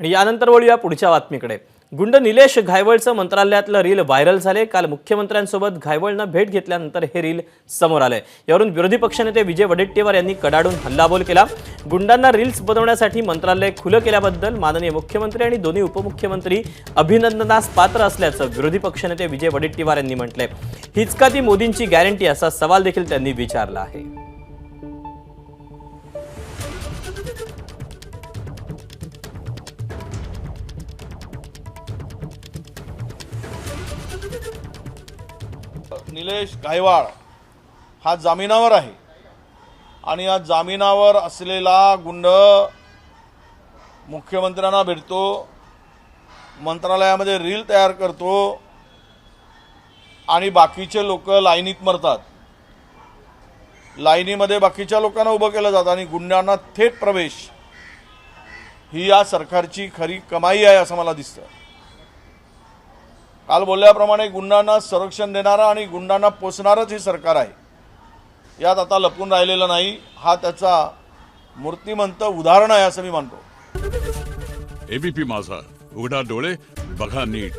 आणि यानंतर वळूया पुढच्या बातमीकडे. गुंड निलेश घायवळचं मंत्रालयातलं रील व्हायरल झाले. काल मुख्यमंत्र्यांसोबत घायवळनं भेट घेतल्यानंतर हे रील समोर आलंय. यावरून विरोधी पक्षनेते विजय वडेट्टीवार यांनी कडाडून हल्लाबोल केला. गुंडांना रील्स बनवण्यासाठी मंत्रालय खुलं केल्याबद्दल माननीय मुख्यमंत्री आणि दोन्ही उपमुख्यमंत्री अभिनंदनास पात्र असल्याचं विरोधी पक्षनेते विजय वडेट्टीवार यांनी म्हटलंय. हिचका ती मोदींची गॅरंटी असा सवाल देखील त्यांनी विचारला आहे. निलेश गायवाळ हा जामिनावर आहे. आणि या जामिनावर असलेला गुंड मुख्यमंत्र्यांना भेटतो मंत्रालयामध्ये रील तयार करतो आणि बाकीचे लोक लाईनीत मरतात. लाईनीमध्ये बाकीच्या लोकांना उभं केलं जातं आणि गुंडांना थेट प्रवेश ही या सरकारची खरी कमाई आहे असं मला दिसतं. काल बोलल्याप्रमाणे गुंडांना संरक्षण देणारं आणि गुंडांना पोचणारंच हे सरकार आहे. यात आता लपून राहिलेलं नाही. हा त्याचा मूर्तिमंत उदाहरण आहे असं मी मानतो. एबीपी माझा. उघडा डोळे बघा नीट.